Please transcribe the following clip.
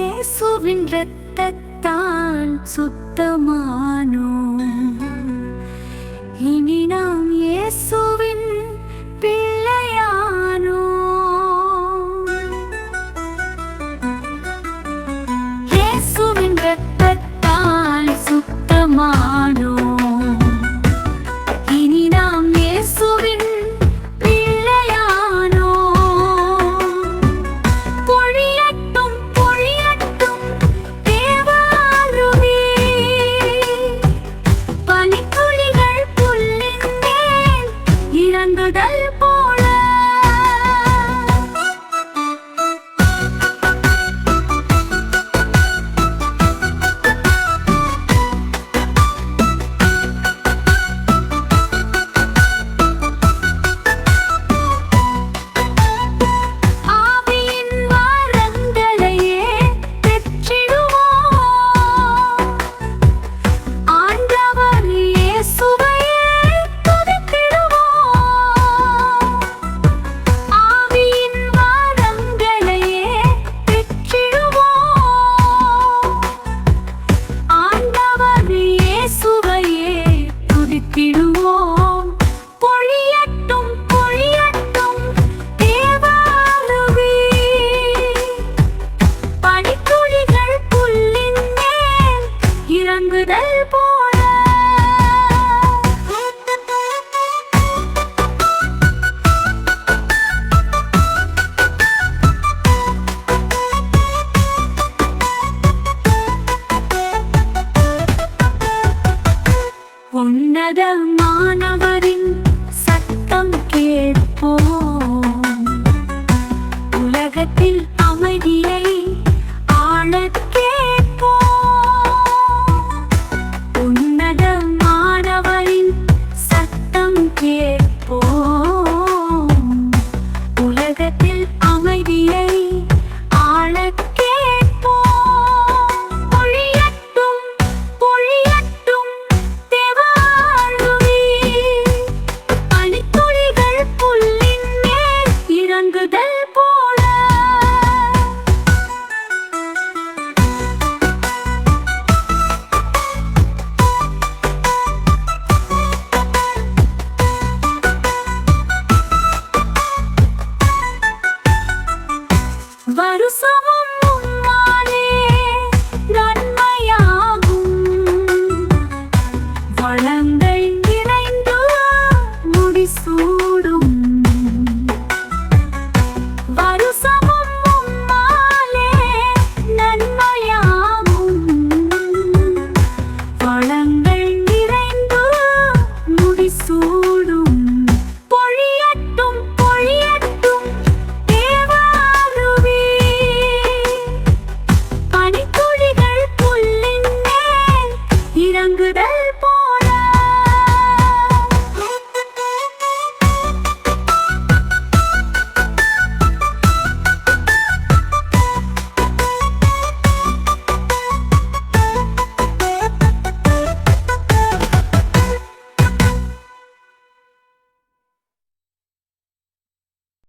இயேசுவின் இரத்தத்தால் சுத்தமானோ இனி நாம் இயேசு today, boy.